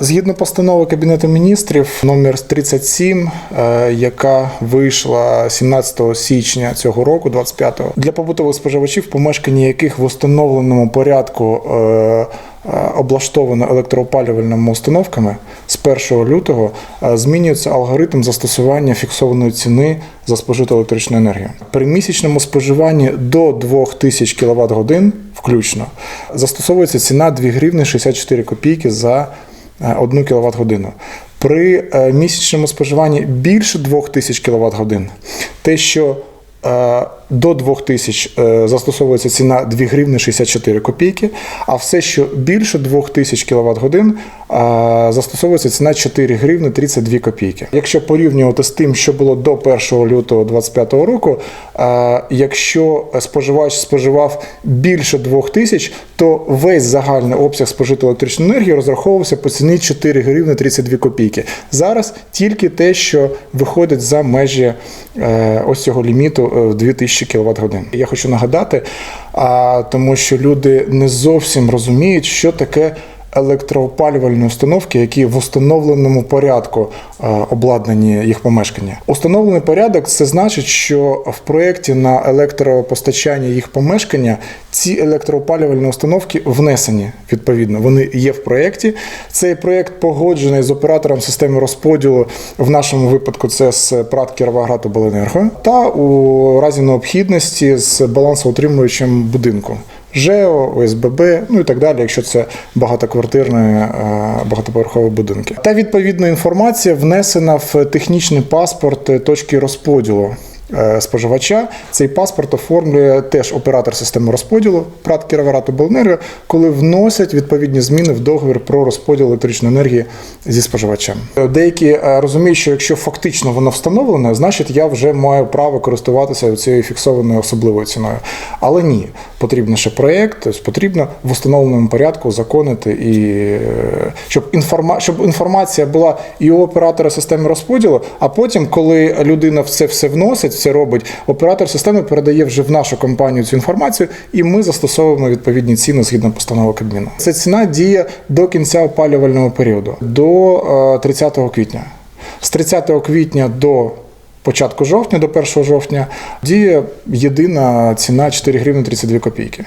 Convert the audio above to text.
Згідно постанови Кабінету міністрів номер 37, е, яка вийшла 17 січня цього року, 25-го, для побутових споживачів, помешкання яких в установленому порядку е, е, облаштовано електроопалювальними установками, з 1 лютого змінюється алгоритм застосування фіксованої ціни за спожиту електричну енергію. При місячному споживанні до 2000 кВт годин включно застосовується ціна 2 гривні 64 копійки за 1 кВт годину. При е, місячному споживанні більше 2000 кВт годин, те, що е, до 2000 е, застосовується ціна 2 гривні 64 копійки, а все, що більше 2000 кВт годин, е, застосовується ціна 4 гривні 32 копійки. Якщо порівнювати з тим, що було до 1 лютого 2025 року, е, якщо споживач споживав більше 2000, то весь загальний обсяг спожитої електричної енергії розраховувався по ціні 4 гривні 32 копійки. Зараз тільки те, що виходить за межі е, ось цього ліміту е, 2000 кВт годин. Я хочу нагадати, тому що люди не зовсім розуміють, що таке електроопалювальні установки, які в установленому порядку е, обладнані їх помешкання. Установлений порядок це значить, що в проєкті на електропостачання їх помешкання ці електроопалювальні установки внесені відповідно. Вони є в проєкті. Цей проєкт погоджений з оператором системи розподілу. В нашому випадку це з ПРАТ Кіровоград Обленерго та у разі необхідності з балансоутримуючим будинку. ЖЕО, ОСББ, ну і так далі, якщо це багатоквартирні багатоповерхове багатоповерхові будинки. Та відповідна інформація внесена в технічний паспорт е, точки розподілу. Е, Споживача цей паспорт оформлює теж оператор системи розподілу ПРАТ Кіровоград Обленерго, коли вносять відповідні зміни в договір про розподіл електричної енергії зі споживачем. Е, Деякі е, розуміють, що якщо фактично воно встановлене, значить я вже маю право користуватися цією фіксованою особливою ціною. Але ні, потрібен ще проєкт, тобто потрібно в установленому порядку законити і щоб інформа... щоб інформація була і у оператора системи розподілу, а потім, коли людина в це все вносить, все робить, оператор системи передає вже в нашу компанію цю інформацію, і ми застосовуємо відповідні ціни згідно постанови Кабміну. Ця ціна діє до кінця опалювального періоду, до е, 30 квітня. З 30 квітня до початку жовтня, до 1 жовтня, діє єдина ціна 4 гривні 32 копійки.